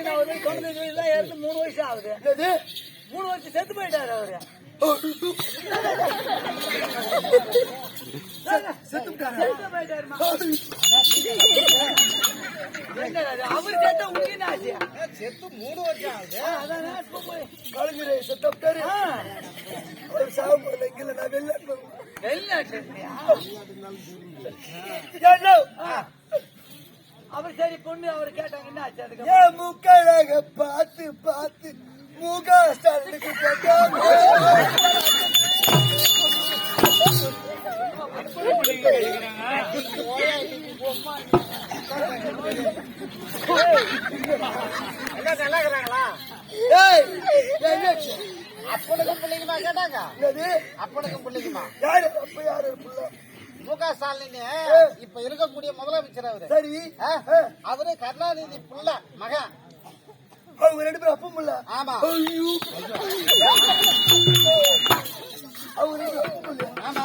வயசு நான் வயசு தான் இறந்து மூணு வயசு ஆகுது. மூணு வருஷம் செத்து போயிட்டாரு அவரு? அவரு செத்த ஆச்சு. செத்து மூணு வருஷம் ஆகுது. கலைஞரை செத்துட்டாரு ஆ, அவர் சாவு இல்ல நான் வெளிநாட்டுல வெளிநாட்டுல இருக்கியா? ஏன்னா, அவர் சரி பொண்ணு அவர் கேட்டாங்க என்ன ஆச்சு அதுக்கு என் முக்கழக பார்த்து பார்த்து முக ஸ்டாலினுக்கு? அப்பனுக்கும் பிள்ளைக்குமா கேட்டாங்க? அப்பனுக்கும் பிள்ளைக்குமா யாரு அப்ப யாரு புள்ள? மு க ஸ்டாலின் இப்ப இருக்கக்கூடிய முதலமைச்சர் அவரு. சரி. அவரு கருணாநிதி புள்ள மகன் அவங்க ரெண்டு பேரும் அப்பம் புள்ள ஆமா. அவங்க ரெண்டு பேரும் அப்பம் புள்ள ஆமா.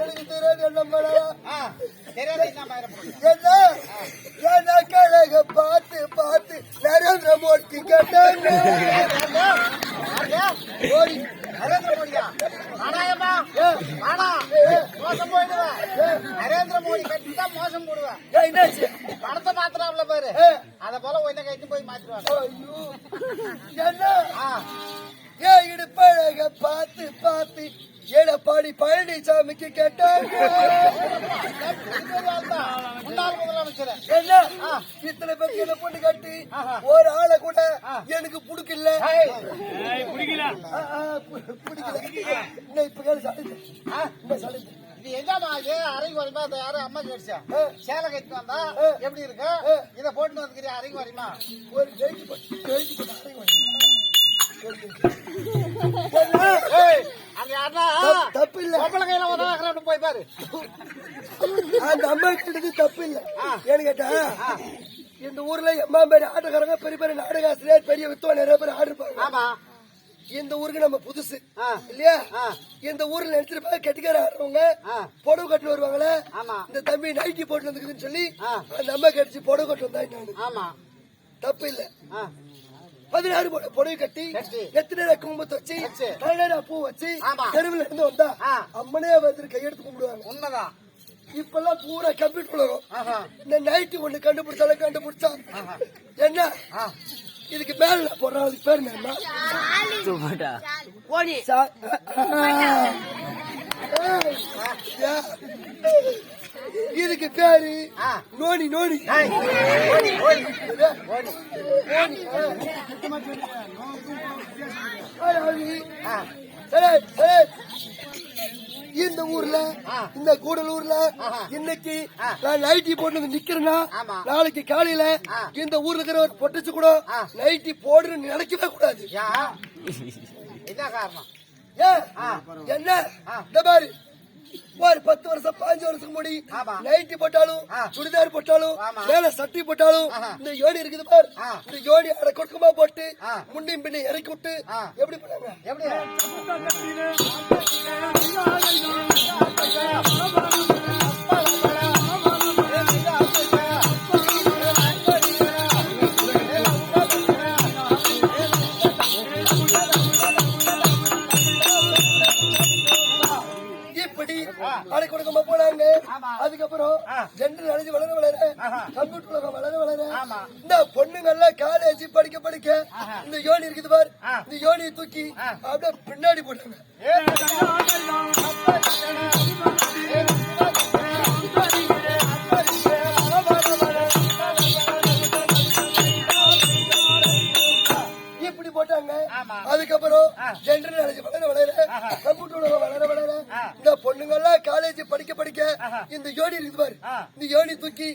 எனக்கு தெரியாது என்ன என்ன என்ன? கழக பார்த்து பார்த்து நரேந்திர மோடி கேட்டாங்க மோடி நரேந்திர மோடியா? ஆனாயம்மா ஆனா மோசம் போயிடுவேன் நரேந்திர மோடி கட்டிட்டா மோசம் போடுவேன் பணத்தை மாத்திராப்ல பாரு. அத போல ஒன்ன கட்டி போய் மாத்திருவாங்க ஐயோ. என்ன? இடுப்பழக பார்த்து பார்த்து. எடப்பாடி பழனிசாமிக்கு கேட்டாங்க. என்ன? இத்தனை பேருக்கு என்ன பொண்ணு கட்டி? ஒரு ஆளை கூட எனக்கு பிடிக்கல. பிடிக்கல. இப்ப கேளு சடுது இன்னும் சடுது இது எங்கம்மா இது? அரைக்கு வரைமா அதை யாரும் அம்மா கேட்டுச்சா சேலை கட்டி வந்தா எப்படி இருக்கு? இத போட்டு வந்துக்கிறியா? அரைக்கு வரைமா ஒரு ஜெயிச்சு போட்டு ஜெயிச்சு போட்டு அடங்கி வந்து. தப்பு- இல்ல பொம்பளை கையில உதவாக்குறான்னு போய் பாரு. அந்த அம்மா கிட்டது தப்பு இல்ல ஏன்னு கேட்டா இந்த ஊர்ல எம்மா பேர் ஆட்டக்காரங்க பெரிய பெரிய நாடக ஆசிரியர் பெரிய வித்துவா நிறைய பேர் ஆடிருப்பாங்க. ஆமா. இந்த ஊருக்கு நம்ம புதுசு. இல்லையா. இந்த ஊர்ல நினைச்சிருப்பாங்க கெட்டிக்கார ஆடுறவங்க. புடவை கட்டு வருவாங்களே? ஆமா. இந்த தம்பி நைட்டி போட்டு வந்துக்குதுன்னு சொல்லி. அந்த அம்மா கடிச்சு புடவை கட்டு வந்தா நானு ஆமா. தப்பு இல்ல பதினாறு புடவை கட்டி. எத்தனை குங்குமத்தை வச்சு. தலைநேர பூ வச்சு. தெருவில் இருந்து வந்தா. அம்மனே வந்து கையெடுத்து கும்பிடுவாங்க. உண்மைதான். இப்பெல்லாம் பூரா கம்ப்யூட்டர் உலகம். இந்த நைட்டு ஒண்ணு கண்டுபிடிச்சாலும் கண்டுபிடிச்சா என்ன? இதுக்கு மேல நான் போடுறேன் அதுக்கு பேர் என்ன. இதுக்கு பேரு. Noni noni. இந்த ஊர்ல. இந்த கூடலூர்ல. இன்னைக்கு. நான் நைட்டி போட்டு நிக்கிறேன்னா. நாளைக்கு காலையில. இந்த ஊர்ல இருக்கிற ஒரு பொட்டச்சு கூட. நைட்டி போடுன்னு நினைக்கவே கூடாது என்ன. என்ன. இந்த மாதிரி ஒரு பத்து வருஷம் பாஞ்சு வருஷத்துக்கு முடி ஆமா. நைட்டி போட்டாலும். சுடிதார் போட்டாலும் ஆமா. மேல சட்டி போட்டாலும். இந்த யோடி இருக்குது பாரு. இந்த யோடி அட கொட்டுக்கமா போட்டு ஆ. முன்னையும் பின்னை இறக்கி விட்டு. எப்படி பண்ணாங்க எப்படி யோனியை தூக்கி. அப்படியே பின்னாடி போட்டாங்க இப்படி போட்டாங்க. அதுக்கப்புறம் ஆ. ஜெண்டர் நாலேஜ் வளர வளர. கம்ப்யூட்டர் வளர வளர. இந்த பொண்ணுங்க எல்லாம் காலேஜ் படிக்க படிக்க. இந்த யோனி இருக்குது பாரு. இந்த யோனி தூக்கி.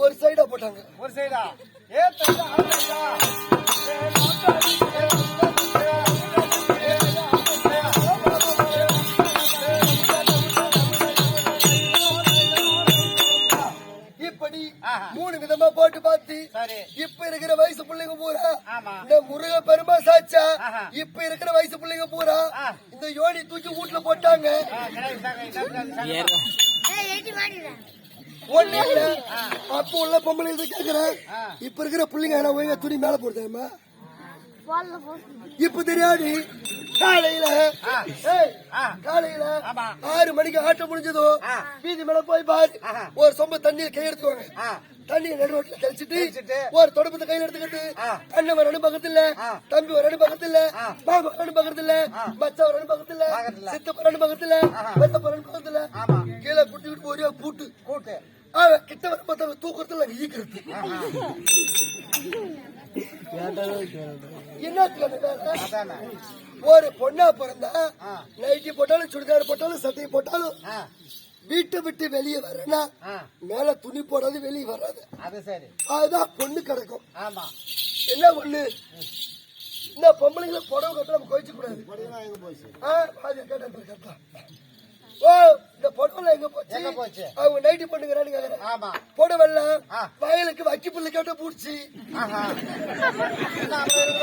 ஒரு சைடா போட்டாங்க ஒரு சைடா ஏ ஆஹா. மூணு விதமா போட்டு பார்த்து. சரி. இப்ப இருக்கிற வயசு பிள்ளைங்க பூரா ஆமா. இந்த முருக பெருமா சாச்சா. இப்ப இருக்கிற வயசு பிள்ளைங்க பூரா. இந்த யோனி தூக்கி வீட்டுல போட்டாங்க. ஒண்ணு இல்ல. அப்ப உள்ள பொம்பளை இதை கேக்குறேன். இப்ப இருக்கிற பிள்ளைங்க துணி மேல போடுது தெரியுமா இப்ப தெரியாது. காலையில காலையில ஆறு மணிக்கு ஆட்டம் முடிஞ்சதும் வீதி மேல போய் பாரு. ஒரு சொம்ப தண்ணியை கை எடுத்துவாங்க தண்ணியை நடு ரோட்ல கழிச்சிட்டு ஒரு தொடப்பத்தை கையில எடுத்துக்கிட்டு அண்ணன் ஒரு அணு பக்கத்துல தம்பி ஒரு அணு பக்கத்துல ஒரு அணு பக்கத்துல மச்சா ஒரு அணு பக்கத்துல ஒரு அணு பக்கத்துல ஒரு அணு பக்கத்துல கீழே குட்டிக்கிட்டு ஒரே பூட்டு. கூட்டு கிட்ட வர பார்த்தா தூக்கத்துல ஈக்கிறது என்ன ஒரு பொண்ணா பிறந்தா நைட்டி போட்டாலும் சுடிதார் போட்டாலும் சட்டை போட்டாலும் வீட்டை விட்டு வெளியே வரேன்னா ஆ, மேல துணி போடாது வெளியே வராது. அது சரி. அதுதான் பொண்ணு கிடக்கும். என்ன பொண்ணு? இந்த பொம்பளைங்களை புடவை கட்ட நம்ம கோயிச்சு கூடாது ஓ இந்த புடவை எங்க போச்சு எங்க போச்சு? அவங்க நைட்டி பண்ணுங்கிறான்னு கேக்குறேன் ஆமா புடவெல்லாம் ஆ. வயலுக்கு வக்கி புல்லு கேட்ட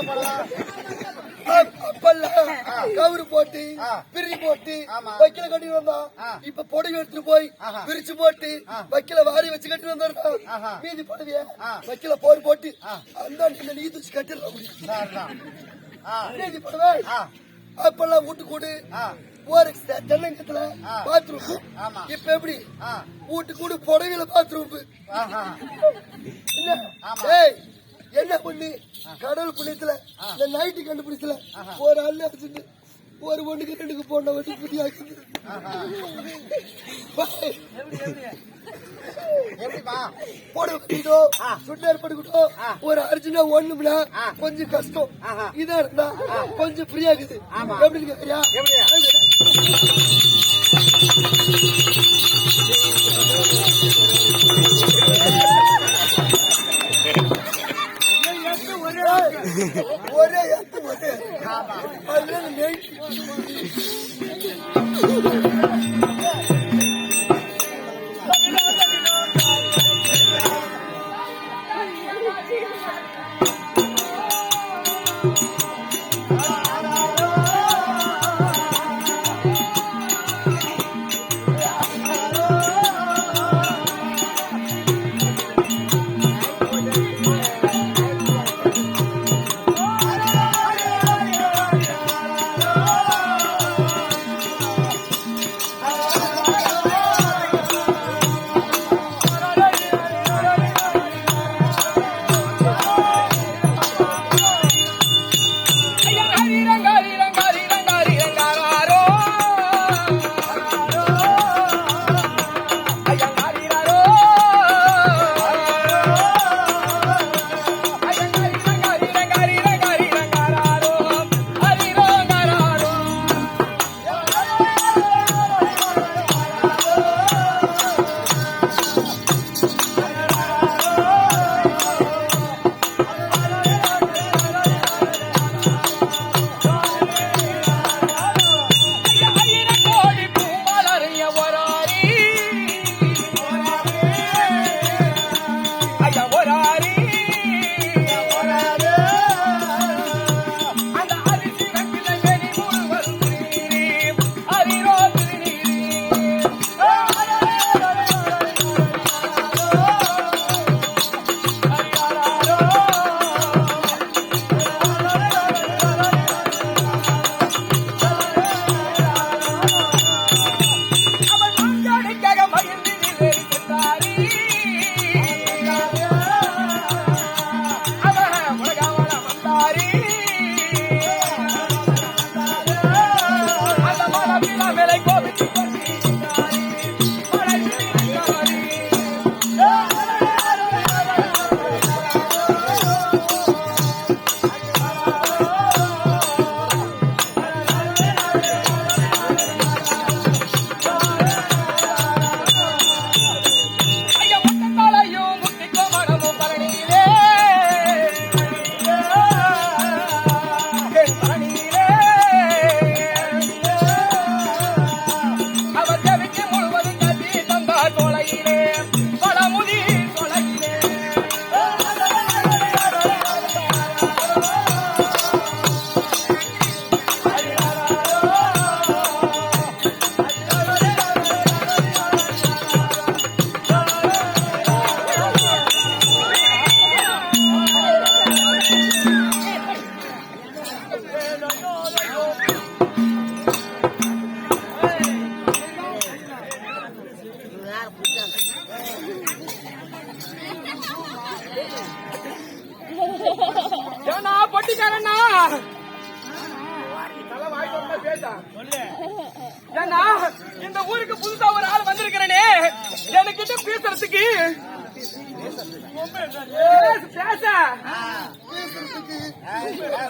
படம் அப்பெல்லாம் கவுரு போட்டு. பிரி போட்டு. வைக்கல கட்டி வந்தான். இப்ப புடவை எடுத்துட்டு போய். பிரிச்சு போட்டு வைக்கல வாரி வச்சு கட்டி வந்தாருடா ஆஹா. மீதி புடவைய. வைக்கல போர் போட்டு. அந்த நீ தூச்சி. ஆ மீதி புடவை அப்பெல்லாம் வீட்டு கூடு ஒரு தென்னங்கத்துல. பாத்ரூம். இப்ப எப்படி? வீட்டு கூடு புடவையில பாத்ரூம் என்ன? ஆமா. ஏய் என்ன பண்ணி? கடல் புண்ணியத்துல இந்த நைட்டு கண்டுபிடிச்சல ஒரு அண்ணன் அடிச்சுட்டு ஒரு ஒண்ணுக்கு ரெண்டுக்கு போன சுட்டர் படுக்கிட்டோம் ஒரு அர்ஜுனா ஒண்ணும்னா கொஞ்சம் கஷ்டம். இதா இருந்தா கொஞ்சம் ஃப்ரீயா இருக்குது ஆமா. எப்படின்னு கேக்குறியா எப்படி? ஒரே ஒரே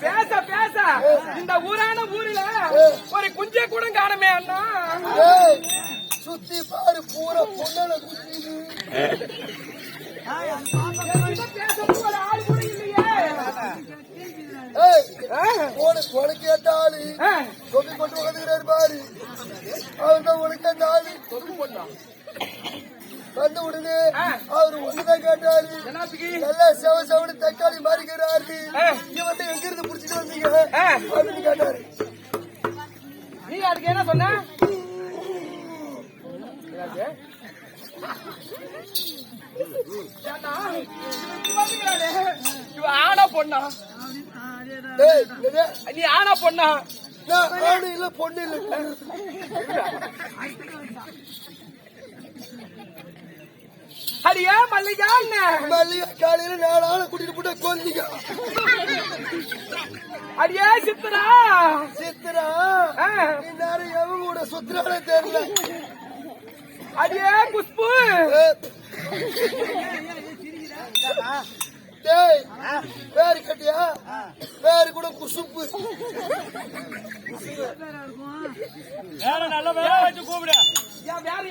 பேச பேச. இந்த ஊரான ஊரில ஒரு குஞ்சே கூட காணுமே அண்ணா. சுத்தி பாரு பூரா பொண்ணல பேசுறதுக்கு ஒரு ஆள் கூட இல்லையே. உனக்கு ஆ, தொப்பி போட்டு உட்காந்துக்கிறாரு பாரு. தான் உனக்கு ஏத்த ஆளு வந்த உடனே. அவரு ஒண்ணுதான் கேட்டாரு நல்லா செவ செவனு தக்காளி மாறிக்கிறாரு. இவன் எங்க இருந்து புடிச்சிட்டு வந்தீங்க. அப்படின்னு கேட்டாரு நீ அதுக்கு என்ன சொன்ன ஆனா பொண்ணா? நீ ஆனா பொண்ணா நான் ஆணு இல்ல பொண்ணு இல்ல. அடியே மல்லிகா என்ன? மல்லிகா காலையில நாலு ஆளை கூட்டிட்டு போட்டு கொல்லிங்க அடியே சித்ரா? ஆ, இந்நேரம் எவன் கூட சுத்துறானே தெரியல. அடியே குஷ்பு. டேய் பேரு கட்டியா? பேரு கூட குசுப்பு. வேற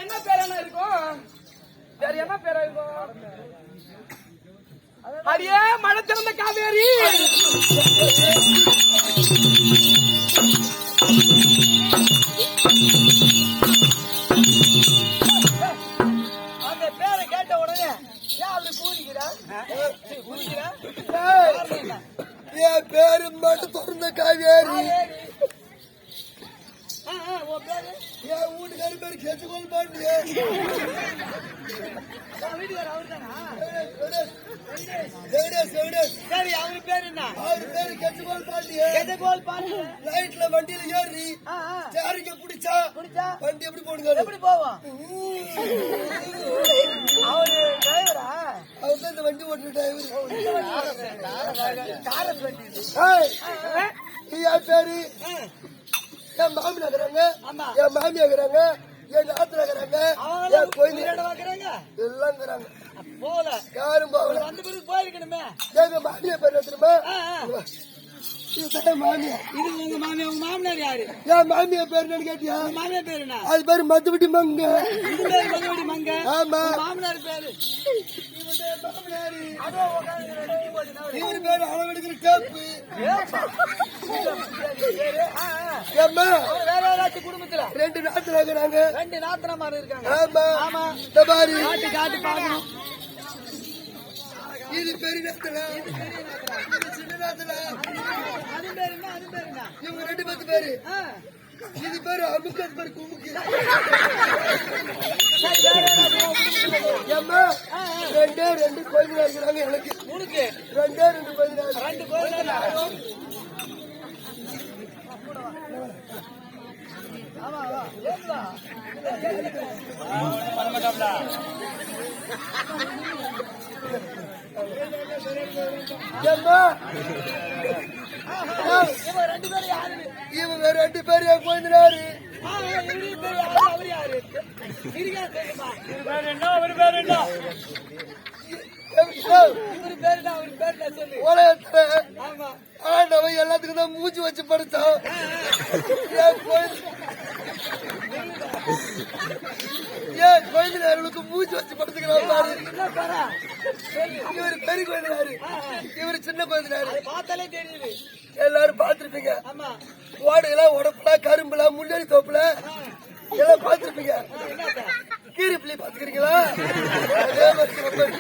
என்ன பேர் என்ன இருக்கும்? வேற என்ன பேர் இருக்கும்? அடியே மழை திறந்த காவேரி. என் பேரு மட்டும் திறந்த காவேரி என் வீட்டுக்காரி பேரு கெச்சுக்கோல் பாண்டிய உன் வீட்டுக்காரர் அவர் சரி அவரு பேரு என்ன அவர் பேரு கெச்சுக்கோல் பாண்டிய எதகோல் பாட்டு நைட்ல வண்டியில ஏறி ஆ, ஆ. சேரிங்க பிடிச்சா பிடிச்சா வண்டி எப்படி போடுங்க எப்படி போவோம் அவரு டிரைவரா அவர் தான் இந்த வண்டி ஓட்டுற டிரைவர் காரஸ் வண்டி இது. ஏய், பேரு என் மாமி நகராங்க. என் மாமி நகராங்க என் நாத்து நகராங்க என் கோயில் எல்லாம் இருக்கிறாங்க போல யாரும் போகல. அந்த போயிருக்கணுமே. எங்க மாமியா பேர் என்ன தெரியுமா ஆ, ஆ. இதுதான் என் மாமியா இது உங்க மாமியா உங்க மாமனார் யாரு? என் மாமியா பேர் என்னன்னு கேட்டியா? மாமியார் பேரு அது பேரு மதுவிட்டி மங்க. மதுவடி மங்க? ஆமா. மாமனார் பேரு? இவரு பேரு அளவெடுக்கிற டேப்பு ஏம்மா? வேற யாராச்சும் குடும்பத்துல ரெண்டு நாத்துல இருக்கிறாங்க ரெண்டு நாத்தனமார் இருக்காங்க. ஆமா. ஆமா. இந்த பாரு. காட்டு காட்டு பாக்கணும் இது பெரிய இது சின்ன நாத்துல அது பேரு என்ன அது பேரு என்ன இவங்க ரெண்டு பத்து பேரு. இது பேரு அமுக்கு அது பேரு குமுக்கு. ஏம்மா ரெண்டே ரெண்டு கோயில் இருக்கிறாங்க எனக்கு. உனக்கு ரெண்டே ரெண்டு கோயில் ரெண்டு கோயில் ஆமா பேரும் யாரு இவங்க ரெண்டு பேரு என் கோயிலாரு ஆ, இவரு பேரு யாரு? அவர் யாரு இருக்கா தெரியுமா இவரு பேரு என்ன? அவர் பேரு என்ன சொல்லு? உலகத்துல ஆமா. ஆண்டவன் எல்லாத்துக்கும் தான் மூச்சு வச்சு படுத்தான். கோயில் ஏன் கோயிலார்களுக்கு மூச்சு வச்சு படுத்துக்கிறான் இவர் பெரிய கோயிலாரு இவர் சின்ன அதை பார்த்தாலே தெரியுது. எல்லாரும் பார்த்திருப்பீங்க. ஆமா. ஓடுகளா உடப்புல கரும்புல முன்னணி தோப்புல எல்லாம் பார்த்திருப்பீங்க. என்னத்த கீரி பிள்ளை பாத்துக்கிறீங்களா அதே மாதிரி